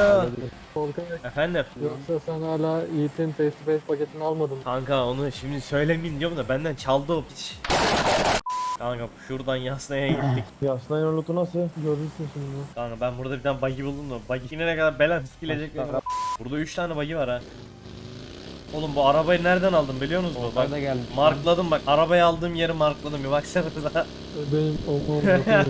Alo. Efendim. yoksa sen hala Yiğit'in face to face paketini almadın mı? Kanka onu şimdi söylemeyeyim diyorum da benden çaldı o piç. Kanka şuradan Yasna'ya gittik. Yasnayın loot'u nasıl? Görürsün şimdi. Kanka ben burada bir tane buggy buldum da buggy inene kadar belen sikilecek. Burada 3 tane buggy var ha. Oğlum bu arabayı nereden aldım biliyor musunuz? Bak Orada gelmiş. markladım bak arabayı aldığım yeri markladım bir baksanıza. Benim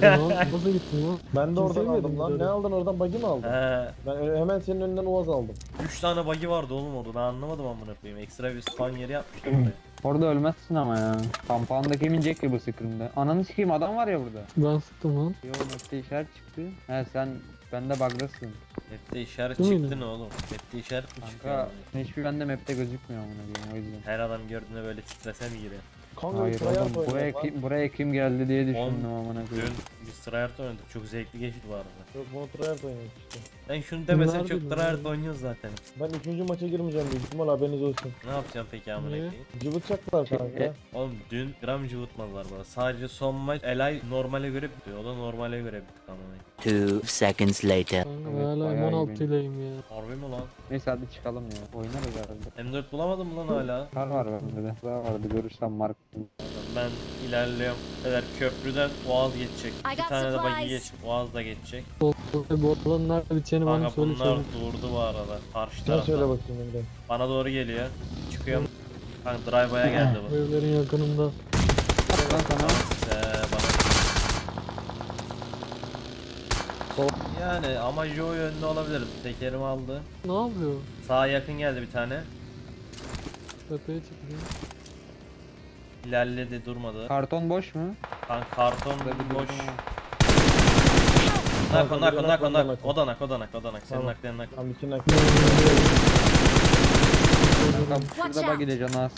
lan. Nasıl gittin lan? Ben de oradan aldım lan. Ne aldın oradan bagi mi aldın? He. Ben ö- hemen senin önünden Uaz aldım. 3 tane buggy vardı oğlum orada ben anlamadım amına koyayım. Ekstra bir spawn yeri yapmışlar oraya. Orada ölmezsin ama ya. Kampanda kim inecek ki bu scrimde? Ananı sikeyim adam var ya burada. Ben sıktım lan. Yo nokta işaret çıktı. He sen bende bug'dasın. Map'te işaret Değil mi? çıktı ne oğlum? Map'te işaret mi çıkıyor? Kanka hiçbir bende map'te gözükmüyor amına koyayım o yüzden. Her adam gördüğünde böyle titrese mi giriyor? Kanka Hayır oğlum buraya kim, buraya kim geldi diye düşündüm amına Dün koyayım. Biz tryhard oynadık çok zevkli geçti bu arada. Yok bunu tryhard oynadık işte. Ben şunu demesen çok bu? tryhard oynuyoruz zaten. Ben üçüncü maça girmeyeceğim büyük ihtimal haberiniz olsun. Ne yapacağım peki amına Niye? koyayım? Cıvıtacaklar kanka. E- Oğlum dün gram cıvıtmadılar bana. Sadece son maç Elay normale göre bitiyor. O da normale göre bitti amına koyayım. Two seconds later. Kanka Evet, hala bayağı iyi 16 ileyim ya. Harbi mi lan? Neyse hadi çıkalım ya. Oynarız herhalde. M4 bulamadın mı lan hala? Kar var bende de. Daha vardı görürsem mark. Ben ilerliyorum. Eğer köprüden Boğaz geçecek. Bir tane de buggy supplies. geç. Boğaz da geçecek. Tolga bu alanın nerede biteceğini bana Kanka söyle bunlar söyle. durdu bu arada. Karşı Sen tarafta. söyle bakayım Emre. Bana doğru geliyor. Çıkıyorum. Kanka drive'a geldi Bu bu. evlerin yakınında. Lan sana. Ee, bana. Yani ama Joe yönlü olabilir. Tekerimi aldı. Ne yapıyor? Sağa yakın geldi bir tane. Tepeye çıkıyor. İlerledi durmadı. Karton boş mu? Kan karton bir boş. durdum ama. Nak nak bir nak nak, nak. nak. Odanak odanak odanak. Senin Tamam. naklayan nak. Tam iki nak. Kankam şurada bak gideceğim az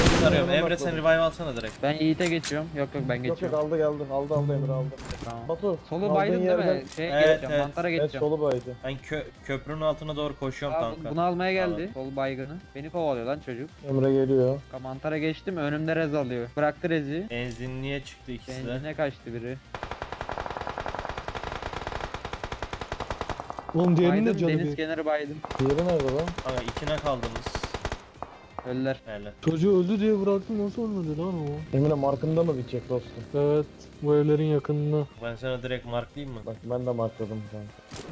verebiliyorsan. Arıyorum. Emre sen revive alsana direkt. Ben Yiğit'e geçiyorum. Yok yok ben Yok yok geçiyorum. aldı geldi. Aldı aldı Emre aldı. Tamam. Batu. Solu aldığın baydın değil yerden- mi? Şey Evet, geçeceğim. evet. Mantara Evet geçeceğim. solu baydı. Ben kö köprünün altına doğru koşuyorum Aa, kanka. bunu almaya geldi. Tamam. Sol baygını. Beni kovalıyor lan çocuk. Emre geliyor. Mantara geçtim önümde rez alıyor. Bıraktı rezi. Benzinliğe çıktı ikisi de. Benzine kaçtı biri. Oğlum diğerinin de Baydım canı deniz bir. kenarı baydım. Diğeri nerede lan? Kanka ikine kaldınız. Öller. Öyle. Çocuğu öldü diye bıraktım nasıl ölmedi lan o? Emre markında mı bitecek dostum? Evet bu evlerin yakınında. Ben sana direkt marklayayım mı? Bak ben de markladım kanka.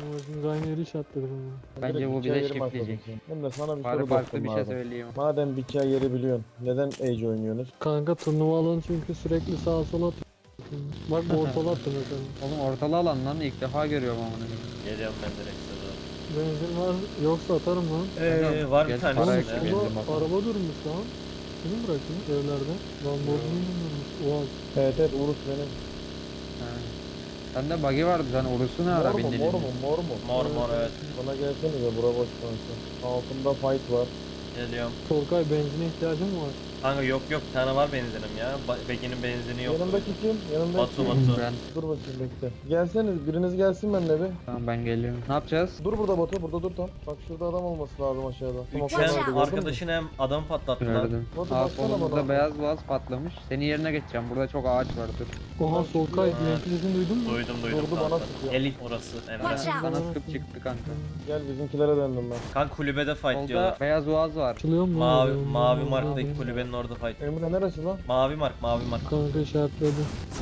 Ama şimdi aynı yeri işaretledik ama. Bence Direkt bu biteceği bize yeri markladım sen. Emre sana bir Farklı soru farklı dostum bir şey madem. söyleyeyim. Madem biteceği yeri biliyorsun. Neden Age oynuyorsunuz? Kanka turnuva alanı çünkü sürekli sağa sola atıyor. Bak bu ortala attı mesela. Oğlum ortalı alan lan ilk defa görüyorum amına koyayım. Geliyorum ben direkt. Benzin var yoksa atarım lan. Ee, var bir Gel, tane. para Oğlum ekle, üstünde. geldim solda bakalım. araba durmuş lan. Kimi bırakayım evlerde? Lamborghini mi durmuş? Oha. Evet evet Urus benim. Sende buggy vardı sen Urus'u ne ara Mor mu bindin? mor mu mor mu? Mor mor evet. Bana gelsenize bura boş kanka. Altında fight var. Geliyorum. Solkay benzine ihtiyacım var. Kanka yok yok bir tane var benzinim ya. Ba- Begin'in benzini yok. Yanındaki kim? Yanındaki Batu kim? Batu. Ben Dur bakayım bekle. Gelseniz biriniz gelsin benimle bir. tamam ben geliyorum. Ne yapacağız? Dur burada Batu burada dur tam. Bak şurada adam olması lazım aşağıda. Üç Watch hem out. gördün mü? arkadaşın hem adam patlattılar. Gördüm. Batu Aa baksana solumuzda beyaz boğaz patlamış. Senin yerine geçeceğim. Burada çok ağaç var dur. Oha Solkay Ha. Sesini duydun mu? Duydum duydum Vurdu bana kanka. sıkıyor. Elit orası Emre. Watch out. Sana sıkıp çıktı kanka. Gel bizimkilere döndüm ben. Kanka kulübede fight Solda diyorlar. beyaz boğaz var. Açılıyor mu? Mavi, mavi Mavi, marktaki kulübenin orada fight. Emre neresi lan? Mavi mark, mavi mark. Kanka işaretledi.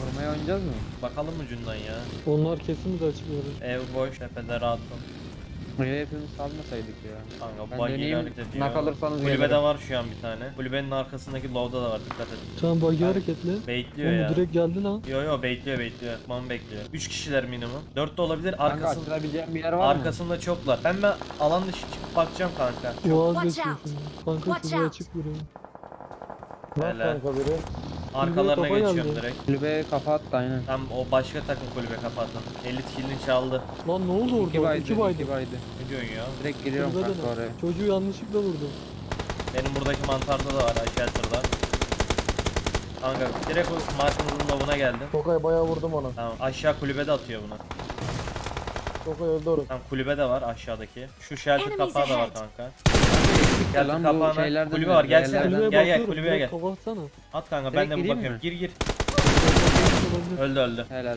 Vurmaya oynayacağız mı? Bakalım ucundan ya. Onlar kesin biz açılıyoruz. Ev boş, tepede rahat ol. Buraya hepimiz salmasaydık ya. Kanka Ben döneyim, de nak alırsanız Kulübede gelirim. var şu an bir tane. Kulübenin arkasındaki low'da da var dikkat et. Tamam bagi hareketli. Baitliyor Oğlum ya. direkt geldi lan. Yo yo baitliyor baitliyor. Tamam bekliyor. 3 kişiler minimum. 4 de olabilir. Kanka Arkasın, açılabileceğim bir yer var mı? arkasında çoklar. Ben ben alan dışı çıkıp bakacağım kanka. Yoğaz Watch out. şimdi. Kanka Watch şuraya out. açık vuruyor. Lan Helal. kanka biri. Arkalarına kafa geçiyorum geldi. direkt. Kulübeye kafa attı aynen. Tam o başka takım kulübe kapatan. 50 killini çaldı. Lan ne oldu orada? İki baydı, İki baydı. Ne diyorsun ya? Direkt giriyorum Kulübede kanka de. oraya. Çocuğu yanlışlıkla vurdum. Benim buradaki mantarda da var shelter'da. Kanka direkt o markımızın lavına geldi. Tokay bayağı vurdum ona. Tamam aşağı kulübede atıyor bunu. Tokay öldü orası. Tamam kulübe de var aşağıdaki. Şu shelter Enemies kapağı da var ahead. kanka. Shelter lan bu kapağına şeylerden kulübe var gelsene. Gel gel kulübeye gel. Kapatsana. At kanka ben Direkt de bir gireyim bakıyorum. mi? Gir gir. öldü. Öldü öldü. Helal.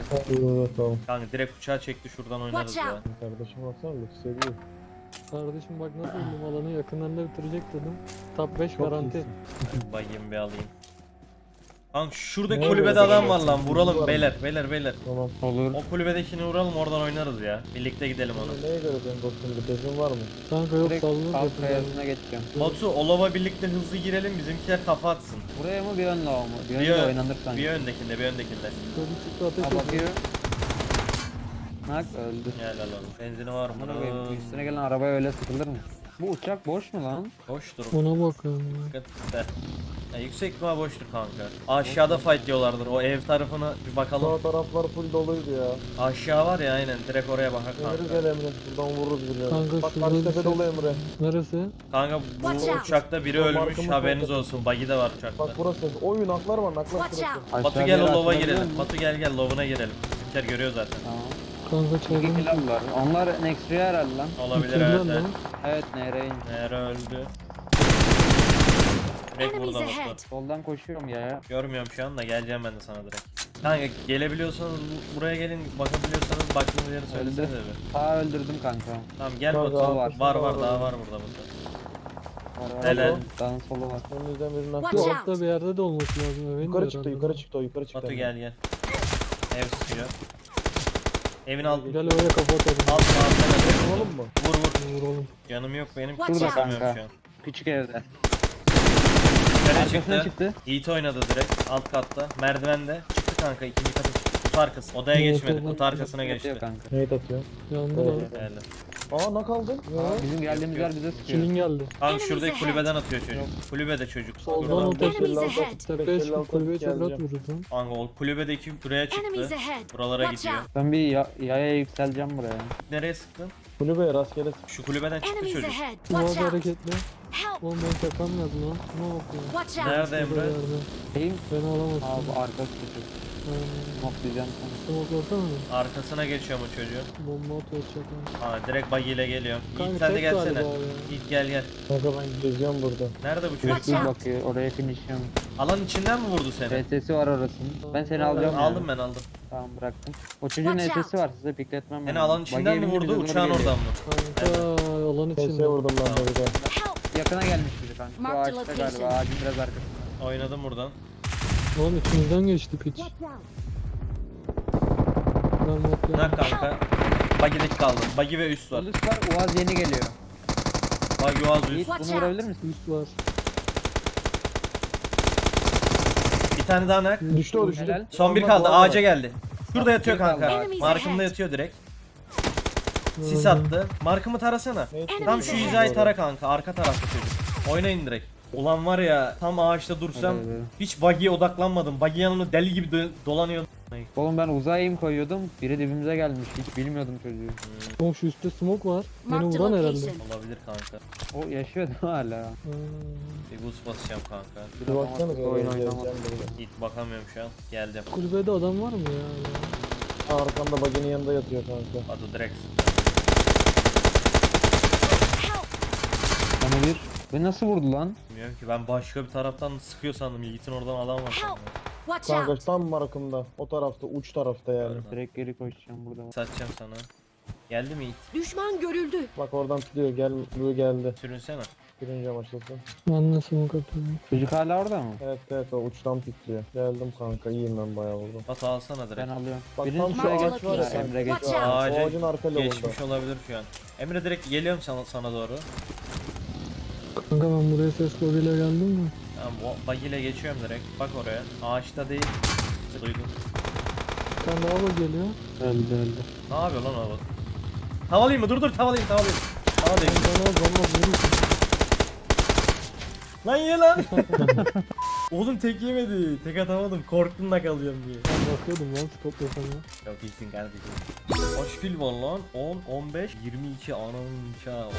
Tamam. Kanka direkt uçağı çekti şuradan oynarız Watch ya. out. Kardeşim baksana lüks seviyor. Kardeşim bak nasıl öldüm alanı yakınlarında bitirecek dedim. Top 5 Çok garanti. iyisin. Bayayım bir alayım. Kanka şurada Ne kulübede oluyor? adam var lan vuralım Var. beyler beyler beyler. Tamam. Olur. O kulübedekini vuralım oradan oynarız ya. Birlikte gidelim ona. Neye göre senin dostum bir tezin var mı? Kanka yok Direkt sallanır yakınlarında. kayasına geçeceğim. Batu Olava birlikte hızlı girelim bizimkiler kafa atsın. Buraya mı bir ön lava mı? Bir Bir önde ön- oynanır sanki. Bir öndekinde bir öndekinde. Çocuk çıktı ateş Ha ediyor. bakıyor. Nak öldü. Helal oğlum. Benzini var mı? Koyayım, üstüne gelen arabaya öyle sıkılır mı? Bu uçak boş mu lan? Boştur. Ona bakıyorum ya. Dikkat et. Ya yüksek ihtimal boştur kanka. Aşağıda fight diyorlardır. O ev tarafına bir bakalım. Sağ taraflar full doluydu ya. Aşağı var ya aynen. Direkt oraya bakar Emre kanka. gel Emre. Buradan vururuz birileri. Kanka Bak şurada karşı bir tepe şey- dolu Emre. Neresi? Kanka bu Watch out. uçakta biri ölmüş markamız haberiniz olsun. Buggy de var uçakta. Bak burası. Oyun naklar var naklar Watch şurası. out. Batu Aşağı gel o lova girelim. Batu gel gel lovuna girelim. Bizimkiler görüyor zaten. Kanka aldılar. Onlar next rüya herhalde lan. Olabilir evet. evet. Evet nereye? Nere öldü? Direkt Enemies ahead. Batu. Soldan koşuyorum ya. Görmüyorum şu anda geleceğim ben de sana direkt. Kanka gelebiliyorsanız bu- buraya gelin bakabiliyorsanız baktığınız yeri söylesenize bir. Sağ öldürdüm kanka. Tamam gel Kanka, Batu. var. Var var Var, daha var. var burada Batu. Var, var. Helal. Dağın solu var. Önümüzden birinin Watch out. var. altta bir yerde de olması lazım. Evin Yukarı çıktı herhalde. yukarı çıktı o yukarı çıktı. Batu gel gel. Ev sıkıyor. Evin alt Gel oraya kafa atalım. alt altına Vuralım mı? Vur vur. Vuralım. Canım yok benim. Watch Şurada out. sanmıyorum Kanka. şu an. Küçük evde. Arkasına çıktı. çıktı. Yiğit oynadı direkt alt katta. Merdivende. Çıktı kanka ikinci kata çıktı. Kutu arkası. Odaya geçmedi. evet. Kutu arkasına Yatıyor geçti. kanka. Neyit atıyor? Yandı lan. Geldi. Aa. Ya. Aa, bizim geldiğimiz Yok, yer bize sıkıyor. Kilin geldi. Kanka Enemies şuradaki kulübeden atıyor çocuk. Kulübede çocuk. Soldan Beş elli Enemies altı- ahead. Tepeye beş elli çıkıp altı kulübeye geleceğim. çapraz vururuz lan. Kanka o kulübedeki buraya Enemies çıktı. ahead. Buralara Watch gidiyor. out. Ben bir ya- yaya yükseleceğim buraya. Nereye sıktın? Kulübeye rastgele Şu kulübeden çıktı Enemies çocuk. ahead. Out. hareketli. Help. Oğlum ben takamıyordum lan. Ne yapıyor? Watch out. Nerede Emre? yerde. Şeyim. Beni alamazsın. Abi arka küçük. Moplayacağım sana. Smoklasana mı? Arkasına geçiyor mu çocuğu? Bomba atıyor çakal. Aa direkt buggy ile geliyor. Kanka Yiğit sen de tek gelsene. galiba ya. Yiğit gel gel. Kanka ben geziyorum burada. Nerede bu çocuk? Bir out. bakıyor oraya finishliyorum. Alan içinden mi vurdu seni? ETS'i var orasının. Ben seni alacağım. Aldım ben aldım. Tamam bıraktım. O çocuğun Watch var size pikletmem Seni alan içinden mi vurdu uçağın oradan mı? Kanka alan içinde. Vurdum ben. Help. Yakına gelmiş biri kanka. Bu Mark the ağaçta location. galiba ağacın biraz arkasında. Oynadım buradan. Oğlum içimizden geçti piç. Out. Ben bakıyorum. Nak kanka. Buggy'deki kaldı. Buggy ve üst var. Üst var Uaz yeni geliyor. Buggy Uaz üst. Yiğit Watch bunu vurabilir misin? Üst var. Bir tane daha nak. Düştü o düştü. Helal. Son bir kaldı. Ağaca geldi. Şurada yatıyor kanka. Markımda yatıyor direkt. Sis attı. Markımı tarasana. Tam şu hizayı tara kanka. Arka tarafta çocuk. Oynayın direkt. Ulan var ya tam ağaçta dursam Evet, evet. hiç buggy'ye odaklanmadım. Buggy yanımda deli gibi dö- dolanıyor. Oğlum ben uzay aim koyuyordum. Biri dibimize gelmiş. Hiç bilmiyordum çocuğu. Oğlum şu üstte smoke var. Beni vuran herhalde. location. Olabilir kanka. O yaşıyor değil mi hala? Ha. Bir boost basacağım kanka. Bir baksana Oyun oyun oynamadım. Hiç bakamıyorum şu an. Geldim. Kulübede adam var mı ya? Arkanda baginin yanında yatıyor kanka. Adı direkt. Bana bir. Ve nasıl vurdu lan? Bilmiyorum ki ben başka bir taraftan sıkıyor sandım. Yiğit'in oradan adam var sandım. Watch Kanka out. tam markımda. O tarafta uç tarafta yani. Direkt geri koşacağım burada. Satacağım sana. Geldi mi Yiğit? Düşman görüldü. Bak oradan tutuyor gel bu geldi. Sürünsene. Birinci de smoke atıyorum. Çocuk hala orada mı? Evet evet o uçtan pikliyor. Geldim kanka iyiyim ben bayağı vurdum. Batu alsana direkt. Ben alıyorum. Bak tam şu şuraya Mark ağaç var ya location. Emre geç. Watch out. O Ağaca ağacın arka lavunda. Geçmiş olabilir şu an. Emre direkt geliyorum sana, sana doğru. Kanka ben buraya ses lobiyle geldim mi? Tamam o bug ile geçiyorum direkt. Bak oraya. Ağaçta değil. Duydum. Bir tane daha mı geliyor? Öldü öldü. Ne yapıyor lan o? Tavalayım mı? Dur dur tavalayım tavalayım. Tavalayım. Ben az valla vurursun. lan ye lan. Oğlum tek yemedi. Tek atamadım. Korktum da kalıyorum diye. Ben bakıyordum lan scope yapana. Çok iyisin kardeşim. Kaç kill var lan? 10, 15, 22 ananın çağı.